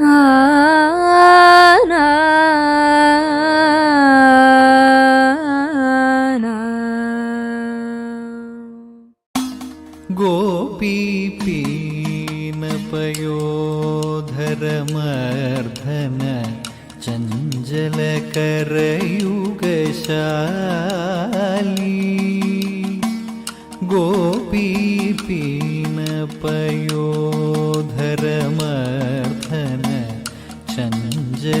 啊。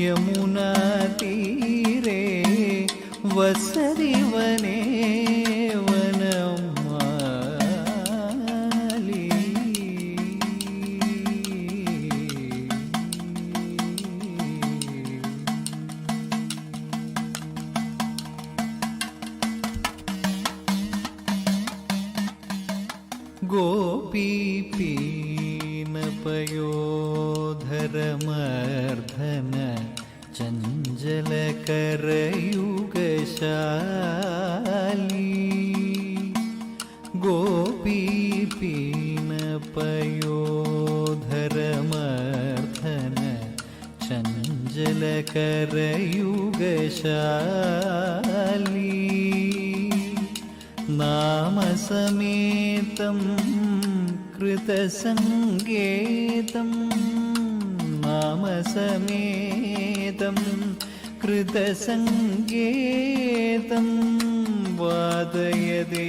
यमुनातीरे वसति वने गोपीपीनपयोधरमर्धन चञ्चलकरयुगशाली नामसमेतं कृतसङ्गेतं नामसमेतं कृतसङ्गेतं वादयदे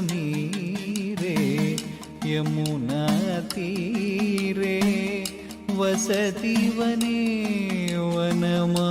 మీరే యమునా తీరే వసతి వనే వనమా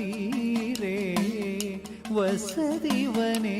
തീരേ വസതിവനേ.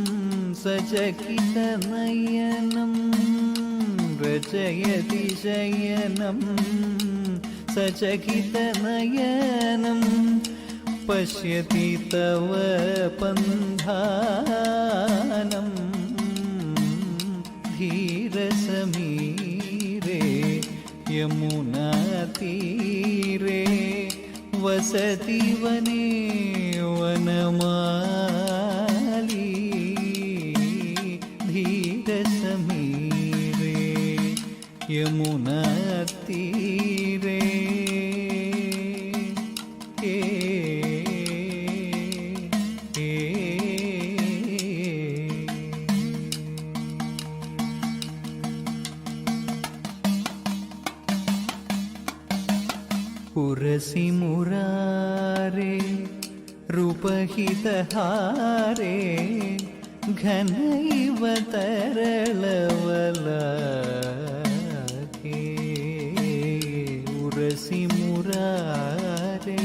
സചകിത നയനം രചയതി ശയനം സചകിത നയനം പശ്യതി തവ പന്ധാനം ധീരസമീരേ യമുനതീരേ വസതി വനേ വനമാ ಯಮುನಾ ತೀರೇ පුරසි මුරාරේ රුපහිතහාරේ ඝනයිවතරලවලා निहारे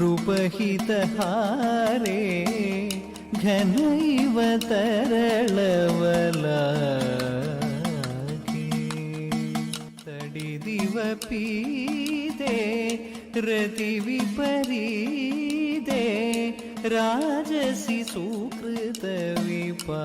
रूपहितहारे घनैव तरलवलागे तडिदिव पीते राजसी सुकृत विपा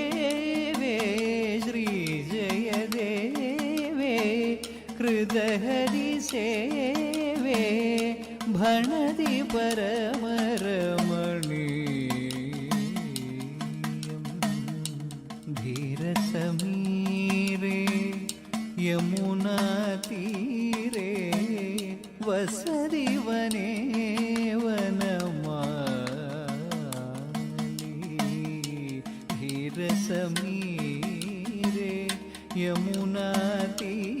कृतहरिसेवे भणति परमरमणीयम् धीरसमीरे यमुनातीरे वसति वने वनमाली। धीरसमीरे यमुनातीरे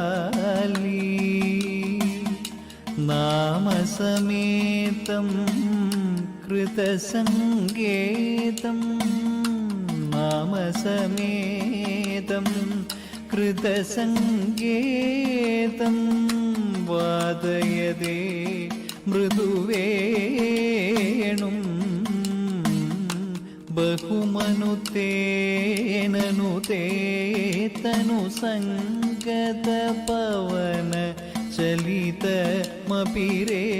नामसमेतं कृतसङ्गेतं नामसमेतं कृतसङ्गेतं वादयदे मृदुवेणुं बहुमनुतेननुते तनुसङ्गतपवन चलितमपि रेणुं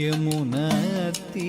യമുനത്തീ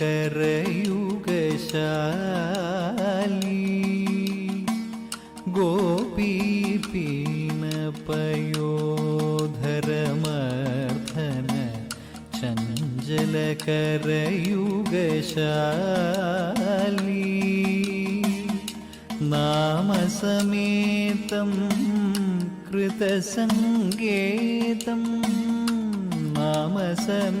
ചഞ്ചലകരയുഗശാലി ഗോപീപീനപയോധരമർദ്ധന ചഞ്ചലകരയുഗശാലി നാമസമേതം കൃതസങ്കേതം നാമസമേതം